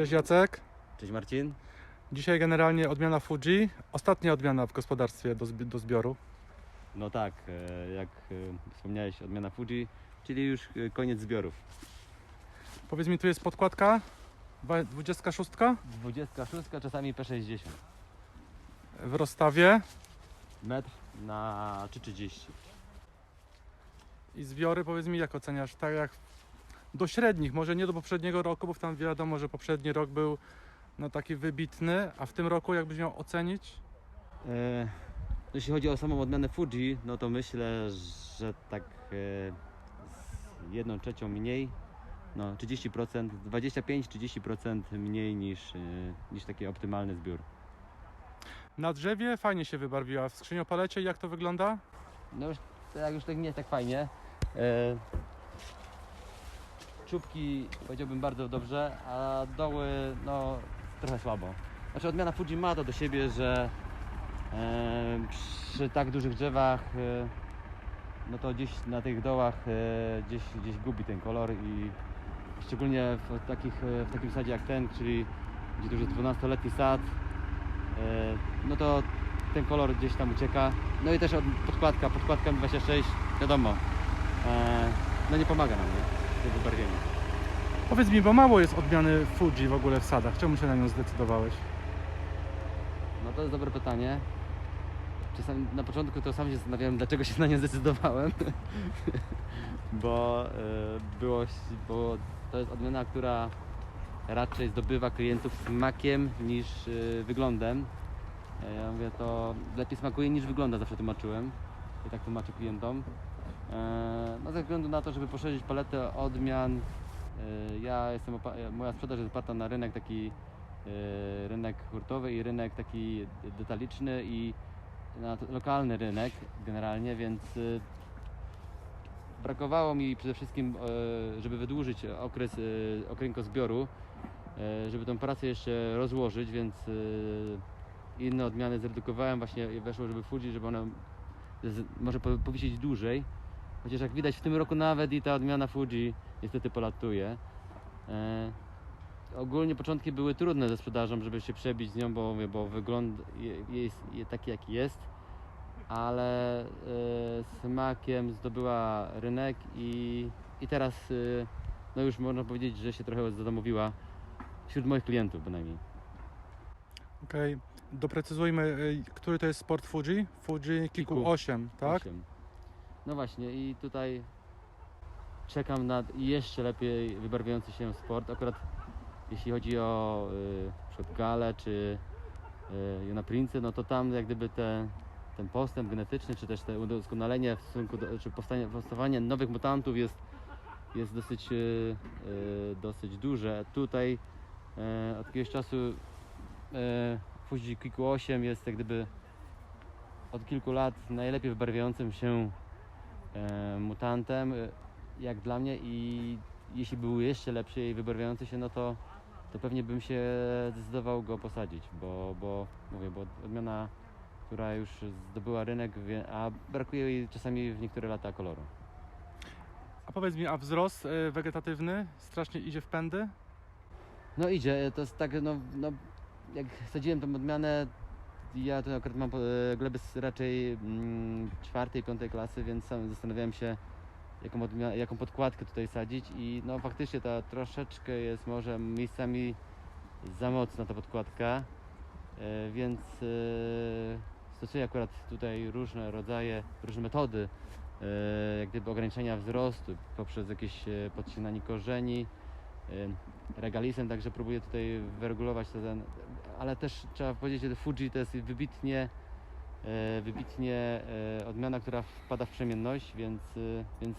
Cześć Jacek. Cześć Marcin. Dzisiaj generalnie odmiana Fuji. Ostatnia odmiana w gospodarstwie do, zbi- do zbioru. No tak, e, jak e, wspomniałeś, odmiana Fuji, czyli już e, koniec zbiorów. Powiedz mi, tu jest podkładka. Dwa- 26 26, czasami P60. w rozstawie Metr na 3,30. i zbiory. Powiedz mi, jak oceniasz? Tak jak do średnich, może nie do poprzedniego roku, bo tam wiadomo, że poprzedni rok był no, taki wybitny, a w tym roku jakbyś miał ocenić? E, jeśli chodzi o samą odmianę Fuji, no to myślę, że tak e, z jedną trzecią mniej, no 30%, 25-30% mniej niż, e, niż taki optymalny zbiór. Na drzewie fajnie się wybarwiła. W skrzyniopalecie jak to wygląda? No już, to jak już tak nie jest tak fajnie. E, czubki powiedziałbym bardzo dobrze, a doły no trochę słabo. Znaczy odmiana Fuji ma to do siebie, że e, przy tak dużych drzewach e, no to gdzieś na tych dołach e, gdzieś, gdzieś gubi ten kolor i szczególnie w, takich, e, w takim sadzie jak ten, czyli gdzie to już jest 12-letni sad, e, no to ten kolor gdzieś tam ucieka. No i też od- podkładka, podkładka M26, wiadomo, e, no nie pomaga nam, nie? W tym wybarwieniu. Powiedz mi, bo mało jest odmiany Fuji w ogóle w sadach. Czemu się na nią zdecydowałeś? No to jest dobre pytanie. Czasami na początku to sam się zastanawiałem, dlaczego się na nie zdecydowałem. bo, e, było, bo to jest odmiana, która raczej zdobywa klientów smakiem niż e, wyglądem. E, Ja mówię, to lepiej smakuje niż wygląda, zawsze tłumaczyłem. I tak tłumaczę klientom. E, No ze względu na to, żeby poszerzyć paletę odmian, e, ja jestem, opa- moja sprzedaż jest oparta na rynek taki e, rynek hurtowy i rynek taki detaliczny i na lokalny rynek generalnie, więc e, brakowało mi przede wszystkim, e, żeby wydłużyć okres e, okręgozbioru, e, żeby tą pracę jeszcze rozłożyć, więc e, inne odmiany zredukowałem, właśnie weszło, żeby Fuji, żeby ona z- może po- powisieć dłużej. Chociaż jak widać w tym roku nawet i ta odmiana Fuji niestety polatuje. E, ogólnie początki były trudne ze sprzedażą, żeby się przebić z nią, bo, bo wygląd je- jest je taki jaki jest, ale e, smakiem zdobyła rynek i, i teraz e, no już można powiedzieć, że się trochę zadomowiła wśród moich klientów bynajmniej. Okej, doprecyzujmy, y, który to jest sport Fuji? Fuji Kiku Kiku. 8, tak? Osiem. No właśnie i tutaj czekam na jeszcze lepiej wybarwiający się sport. Akurat jeśli chodzi o y, Gale czy y, Prince, no to tam jak gdyby te, ten postęp genetyczny, czy też te udoskonalenie w stosunku do, czy powstanie, powstawanie nowych mutantów jest, jest dosyć, y, y, dosyć duże. Tutaj y, od jakiegoś czasu y, Fuji Kiku 8 jest jak gdyby od kilku lat najlepiej wybarwiającym się mutantem, e, jak dla mnie i jeśli był jeszcze lepszy i wybarwiający się, no to, to pewnie bym się zdecydował go posadzić, bo, bo mówię, bo odmiana, która już zdobyła rynek, a brakuje jej czasami w niektóre lata koloru. A powiedz mi, a wzrost y, wegetatywny strasznie idzie w pędy? No idzie, to jest tak, no, no jak sadziłem tą odmianę, ja to akurat mam e, gleby z raczej mm, czwartej, piątej klasy, więc sam zastanawiałem się, jaką, jaką podkładkę tutaj sadzić i no faktycznie ta troszeczkę jest może miejscami za mocna ta podkładka, e, więc e, stosuję akurat tutaj różne rodzaje, różne metody, jak gdyby ograniczenia wzrostu poprzez jakieś podcinanie korzeni, regalisem, także próbuję tutaj wyregulować ten, ale też trzeba powiedzieć, że Fuji to jest wybitnie, e, wybitnie e, odmiana, która wpada w przemienność, więc, e, więc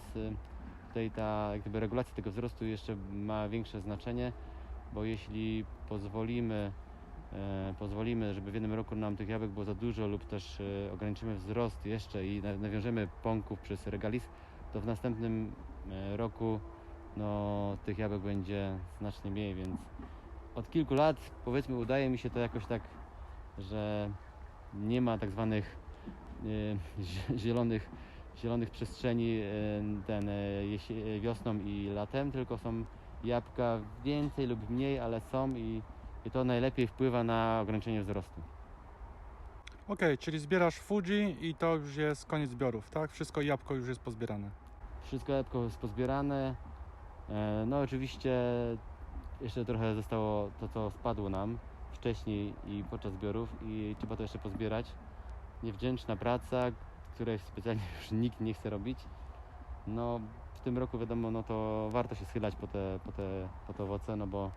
tutaj ta jak gdyby regulacja tego wzrostu jeszcze ma większe znaczenie, bo jeśli pozwolimy, pozwolimy, żeby w jednym roku nam tych jabłek było za dużo lub też ograniczymy wzrost jeszcze i na- nawiążemy pąków przez regalis, to w następnym roku no tych jabłek będzie znacznie mniej, więc od kilku lat powiedzmy udaje mi się to jakoś tak, że nie ma tak zwanych e, zie- zielonych, zielonych przestrzeni e, ten, e, wiosną i latem, tylko są Jabłka więcej lub mniej, ale są i, i to najlepiej wpływa na ograniczenie wzrostu. Okej, czyli zbierasz Fuji i to już jest koniec zbiorów, tak? Wszystko jabłko już jest pozbierane. Wszystko jabłko jest pozbierane. No oczywiście jeszcze trochę zostało to, co spadło nam wcześniej i podczas zbiorów i trzeba to jeszcze pozbierać. Niewdzięczna praca, której specjalnie już nikt nie chce robić. No w tym roku wiadomo, no to warto się schylać po te, po te, po te owoce, no bo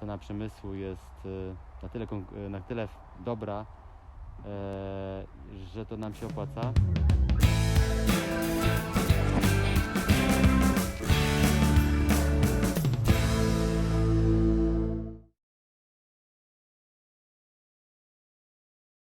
cena przemysłu jest e, na tyle, e, na tyle dobra, e, że to nam się opłaca.